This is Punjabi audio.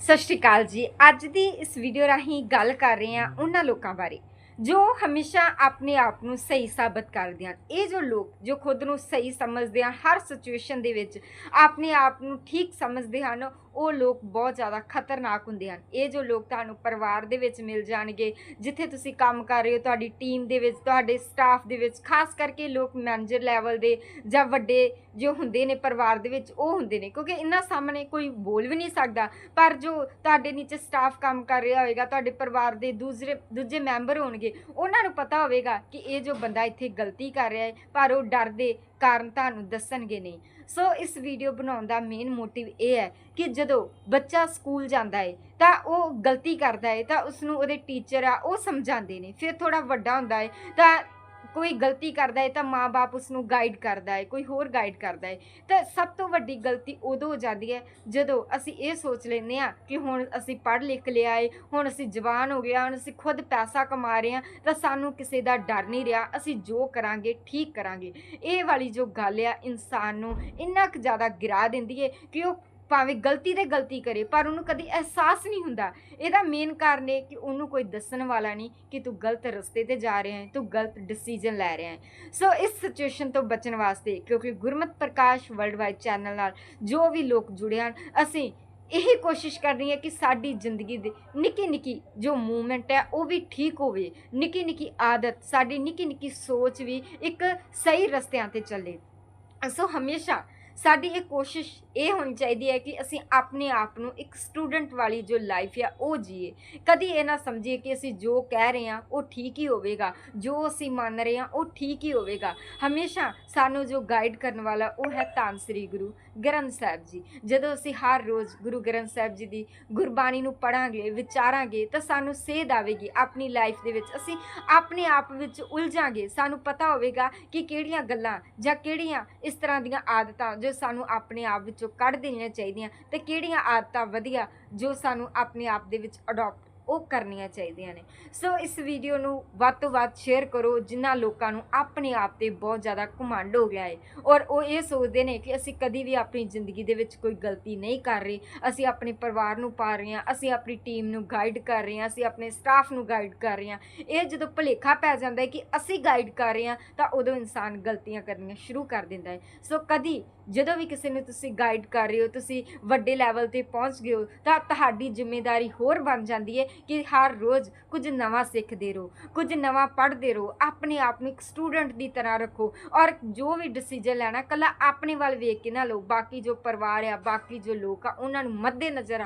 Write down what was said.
ਸਤਿ ਸ਼੍ਰੀ ਅਕਾਲ ਜੀ। ਅੱਜ ਦੀ ਇਸ ਵੀਡੀਓ ਰਾਹੀਂ ਗੱਲ ਕਰ ਰਹੇ ਹਾਂ ਉਹਨਾਂ ਲੋਕਾਂ ਬਾਰੇ, ਜੋ ਹਮੇਸ਼ਾ ਆਪਣੇ ਆਪ ਨੂੰ ਸਹੀ ਸਾਬਤ ਕਰਦੇ ਹਨ। ਇਹ ਜੋ ਲੋਕ, ਜੋ ਖੁਦ ਨੂੰ ਸਹੀ ਸਮਝਦੇ ਹਨ ਹਰ ਸਿਚੁਏਸ਼ਨ ਦੇ ਵਿੱਚ ਆਪਣੇ ਆਪ ਨੂੰ ਠੀਕ ਸਮਝਦੇ ਹਨ ਉਹ ਲੋਕ ਬਹੁਤ ਜ਼ਿਆਦਾ ਖਤਰਨਾਕ ਹੁੰਦੇ ਹਨ। ਇਹ ਜੋ ਲੋਕ ਤੁਹਾਨੂੰ ਪਰਿਵਾਰ ਦੇ ਵਿੱਚ ਮਿਲ ਜਾਣਗੇ, ਜਿੱਥੇ ਤੁਸੀਂ ਕੰਮ ਕਰ ਰਹੇ ਹੋ, ਤੁਹਾਡੀ ਟੀਮ ਦੇ ਵਿੱਚ, ਤੁਹਾਡੇ ਸਟਾਫ ਦੇ ਵਿੱਚ, ਖਾਸ ਕਰਕੇ ਲੋਕ ਮੈਨੇਜਰ ਲੈਵਲ ਦੇ ਜਾਂ ਵੱਡੇ ਜੋ ਹੁੰਦੇ ਨੇ ਪਰਿਵਾਰ ਦੇ ਵਿੱਚ, ਉਹ ਹੁੰਦੇ ਨੇ। ਕਿਉਂਕਿ ਇਹਨਾਂ ਸਾਹਮਣੇ ਕੋਈ ਬੋਲ ਵੀ ਨਹੀਂ ਸਕਦਾ। ਪਰ ਜੋ ਤੁਹਾਡੇ ਨੀਚੇ ਸਟਾਫ ਕੰਮ ਕਰ ਰਿਹਾ ਹੋਵੇਗਾ, ਤੁਹਾਡੇ ਪਰਿਵਾਰ ਦੇ ਦੂਸਰੇ, ਦੂਜੇ ਮੈਂਬਰ ਹੋਣਗੇ, ਉਹਨਾਂ ਨੂੰ ਪਤਾ ਹੋਵੇਗਾ ਕਿ ਇਹ ਜੋ ਬੰਦਾ ਇੱਥੇ ਗਲਤੀ ਕਰ ਰਿਹਾ ਹੈ, ਪਰ ਉਹ ਡਰ ਦੇ ਕਾਰਨ ਤੁਹਾਨੂੰ ਦੱਸਣਗੇ ਨਹੀਂ। ਸੋ ਇਸ ਵੀਡੀਓ ਬਣਾਉਣ ਦਾ ਮੇਨ ਮੋਟਿਵ ਇਹ ਹੈ ਕਿ ਜਦੋਂ ਬੱਚਾ ਸਕੂਲ ਜਾਂਦਾ ਹੈ ਤਾਂ ਉਹ ਗਲਤੀ ਕਰਦਾ ਹੈ ਤਾਂ ਉਸ ਨੂੰ ਉਹਦੇ ਟੀਚਰ ਆ ਉਹ ਸਮਝਾਉਂਦੇ ਨੇ। ਫਿਰ ਥੋੜਾ ਵੱਡਾ ਹੁੰਦਾ ਹੈ ਤਾਂ ਕੋਈ ਗਲਤੀ ਕਰਦਾ ਹੈ ਤਾਂ ਮਾਪੇ ਉਸ ਨੂੰ ਗਾਈਡ ਕਰਦਾ ਹੈ, ਕੋਈ ਹੋਰ ਗਾਈਡ ਕਰਦਾ ਹੈ। ਤਾਂ ਸਭ ਤੋਂ ਵੱਡੀ ਗਲਤੀ ਉਦੋਂ ਹੋ ਜਾਂਦੀ ਹੈ ਜਦੋਂ ਅਸੀਂ ਇਹ ਸੋਚ ਲੈਂਦੇ ਹਾਂ ਕਿ ਹੁਣ ਅਸੀਂ ਪੜ੍ਹ ਲਿਖ ਲਿਆ ਏ ਹੁਣ ਅਸੀਂ ਜਵਾਨ ਹੋ ਗਿਆ ਹੁਣ ਅਸੀਂ ਖੁਦ ਪੈਸਾ ਕਮਾ ਰਹੇ ਹਾਂ, ਤਾਂ ਸਾਨੂੰ ਕਿਸੇ ਦਾ ਡਰ ਨਹੀਂ ਰਿਹਾ, ਅਸੀਂ ਜੋ ਕਰਾਂਗੇ, ਠੀਕ ਕਰਾਂਗੇ। ਇਹ ਵਾਲੀ ਜੋ ਗੱਲ ਆ, ਇਨਸਾਨ ਨੂੰ ਇੰਨਾ ਕੁ ਜ਼ਿਆਦਾ ਗਿਰਾ ਦਿੰਦੀ ਹੈ ਕਿ ਉਹ ਭਾਵੇਂ ਗਲਤੀ ਤੇ ਗਲਤੀ ਕਰੇ, ਪਰ ਉਹਨੂੰ ਕਦੀ ਅਹਿਸਾਸ ਨਹੀਂ ਹੁੰਦਾ। ਇਹਦਾ ਮੇਨ ਕਾਰਨ ਇਹ ਕਿ ਉਹਨੂੰ ਕੋਈ ਦੱਸਣ ਵਾਲਾ ਨਹੀਂ ਕਿ ਤੂੰ ਗਲਤ ਰਸਤੇ ਤੇ ਜਾ ਰਿਹਾ ਹੈ, ਤੂੰ ਗਲਤ ਡਿਸੀਜਨ ਲੈ ਰਿਹਾ ਹੈ। ਸੋ ਇਸ ਸਿਚੁਏਸ਼ਨ ਤੋਂ ਬਚਣ ਵਾਸਤੇ ਕਿਉਂਕਿ Gurmat Parkash world wide channel ਨਾਲ ਜੋ ਵੀ ਲੋਕ ਜੁੜੇ ਹਨ, ਅਸੀਂ ਇਹੀ ਕੋਸ਼ਿਸ਼ ਕਰਨੀ ਹੈ ਕਿ ਸਾਡੀ ਜ਼ਿੰਦਗੀ ਦੇ ਨਿੱਕੀ ਨਿੱਕੀ ਜੋ ਮੂਵਮੈਂਟ ਹੈ, ਉਹ ਵੀ ਠੀਕ ਹੋਵੇ। ਨਿੱਕੀ ਨਿੱਕੀ ਆਦਤ, ਸਾਡੀ ਨਿੱਕੀ ਨਿੱਕੀ ਸੋਚ ਵੀ ਇੱਕ ਸਹੀ ਰਸਤਿਆਂ ਤੇ ਚੱਲੇ। ਸੋ ਹਮੇਸ਼ਾ ਸਾਡੀ ਇਹ ਕੋਸ਼ਿਸ਼ ਇਹ ਹੋਣੀ ਚਾਹੀਦੀ ਹੈ ਕਿ ਅਸੀਂ ਆਪਣੇ ਆਪ ਨੂੰ ਇੱਕ ਸਟੂਡੈਂਟ ਵਾਲੀ ਜੋ ਲਾਈਫ ਆ, ਉਹ ਜੀਏ। ਕਦੀ ਇਹ ਨਾ ਸਮਝੀਏ ਕਿ ਅਸੀਂ ਜੋ ਕਹਿ ਰਹੇ ਹਾਂ ਉਹ ਠੀਕ ਹੀ ਹੋਵੇਗਾ। ਜੋ ਅਸੀਂ ਮੰਨ ਰਹੇ ਹਾਂ ਉਹ ਠੀਕ ਹੀ ਹੋਵੇਗਾ। ਹਮੇਸ਼ਾ ਸਾਨੂੰ ਜੋ ਗਾਈਡ ਕਰਨ ਵਾਲਾ, ਉਹ ਹੈ ਧੰਨ ਸ੍ਰੀ ਗੁਰੂ ਗ੍ਰੰਥ ਸਾਹਿਬ ਜੀ। ਜਦੋਂ ਅਸੀਂ ਹਰ ਰੋਜ਼ ਗੁਰੂ ਗ੍ਰੰਥ ਸਾਹਿਬ ਜੀ ਦੀ ਗੁਰਬਾਣੀ ਨੂੰ ਪੜਾਂਗੇ ਵਿਚਾਰਾਂਗੇ, ਤਾਂ ਸਾਨੂੰ ਸੇਧ ਆਵੇਗੀ। ਆਪਣੀ ਲਾਈਫ ਦੇ ਵਿੱਚ ਅਸੀਂ ਆਪਣੇ ਆਪ ਵਿੱਚ ਉਲਝਾਂਗੇ। ਸਾਨੂੰ ਪਤਾ ਹੋਵੇਗਾ ਕਿ ਕਿਹੜੀਆਂ ਗੱਲਾਂ ਜਾਂ ਕਿਹੜੀਆਂ ਇਸ ਤਰ੍ਹਾਂ ਦੀਆਂ ਆਦਤਾਂ ਜੋ ਜੋ ਸਾਨੂੰ ਆਪਣੇ ਆਪ ਵਿੱਚੋਂ ਕੱਢ ਦੇਣੀਆਂ ਚਾਹੀਦੀਆਂ ਤੇ ਕਿਹੜੀਆਂ ਆਦਤਾਂ ਵਧੀਆ ਜੋ ਸਾਨੂੰ ਆਪਣੇ ਆਪ ਦੇ ਵਿੱਚ ਅਡਾਪਟ ਉਹ ਕਰਨੀਆਂ ਚਾਹੀਦੀਆਂ ਨੇ। ਸੋ ਇਸ ਵੀਡੀਓ ਨੂੰ ਵੱਧ ਤੋਂ ਵੱਧ ਸ਼ੇਅਰ ਕਰੋ ਜਿਨ੍ਹਾਂ ਲੋਕਾਂ ਨੂੰ ਆਪਣੇ ਆਪ ਤੇ ਬਹੁਤ ਜ਼ਿਆਦਾ ਘਮੰਡ ਹੋ ਗਿਆ ਹੈ ਔਰ ਉਹ ਇਹ ਸੋਚਦੇ ਨੇ ਕਿ ਅਸੀਂ ਕਦੀ ਵੀ ਆਪਣੀ ਜ਼ਿੰਦਗੀ ਦੇ ਵਿੱਚ ਕੋਈ ਗਲਤੀ ਨਹੀਂ ਕਰ ਰਹੇ। ਅਸੀਂ ਆਪਣੇ ਪਰਿਵਾਰ ਨੂੰ ਪਾ ਰਹੇ ਹਾਂ, ਅਸੀਂ ਆਪਣੀ ਟੀਮ ਨੂੰ ਗਾਈਡ ਕਰ ਰਹੇ ਹਾਂ, ਅਸੀਂ ਆਪਣੇ ਸਟਾਫ ਨੂੰ ਗਾਈਡ ਕਰ ਰਹੇ ਹਾਂ। ਇਹ ਜਦੋਂ ਭੁਲੇਖਾ ਪੈ ਜਾਂਦਾ ਹੈ ਕਿ ਅਸੀਂ ਗਾਈਡ ਕਰ ਰਹੇ ਹਾਂ, ਤਾਂ ਉਦੋਂ ਇਨਸਾਨ ਗਲਤੀਆਂ ਕਰਨੀਆਂ ਸ਼ੁਰੂ ਕਰ ਦਿੰਦਾ ਹੈ। ਸੋ ਕਦੀ ਜਦੋਂ ਵੀ ਕਿਸੇ ਨੂੰ ਤੁਸੀਂ ਗਾਈਡ ਕਰ ਰਹੇ ਹੋ, ਤੁਸੀਂ ਵੱਡੇ ਲੈਵਲ ਤੇ ਪਹੁੰਚ ਗਏ ਹੋ, ਤਾਂ ਤੁਹਾਡੀ ਜ਼ਿੰਮੇਵਾਰੀ ਹੋਰ ਬਣ ਜਾਂਦੀ ਹੈ ਕਿ ਹਰ ਰੋਜ਼ ਕੁਝ ਨਵਾਂ ਸਿੱਖਦੇ ਰਹੋ, ਕੁਝ ਨਵਾਂ ਪੜ੍ਹਦੇ ਰਹੋ, ਆਪਣੇ ਆਪ ਨੂੰ ਇੱਕ ਸਟੂਡੈਂਟ ਦੀ ਤਰ੍ਹਾਂ ਰੱਖੋ ਔਰ ਜੋ ਵੀ ਡਿਸੀਜਨ ਲੈਣਾ ਕੱਲਾ ਆਪਣੇ ਵੱਲ ਵੇਖ ਕੇ ਨਾ ਲਓ, ਬਾਕੀ ਜੋ ਪਰਿਵਾਰ ਆ, ਬਾਕੀ ਜੋ ਲੋਕ ਆ, ਉਹਨਾਂ ਨੂੰ ਮੱਦੇ ਨਜ਼ਰ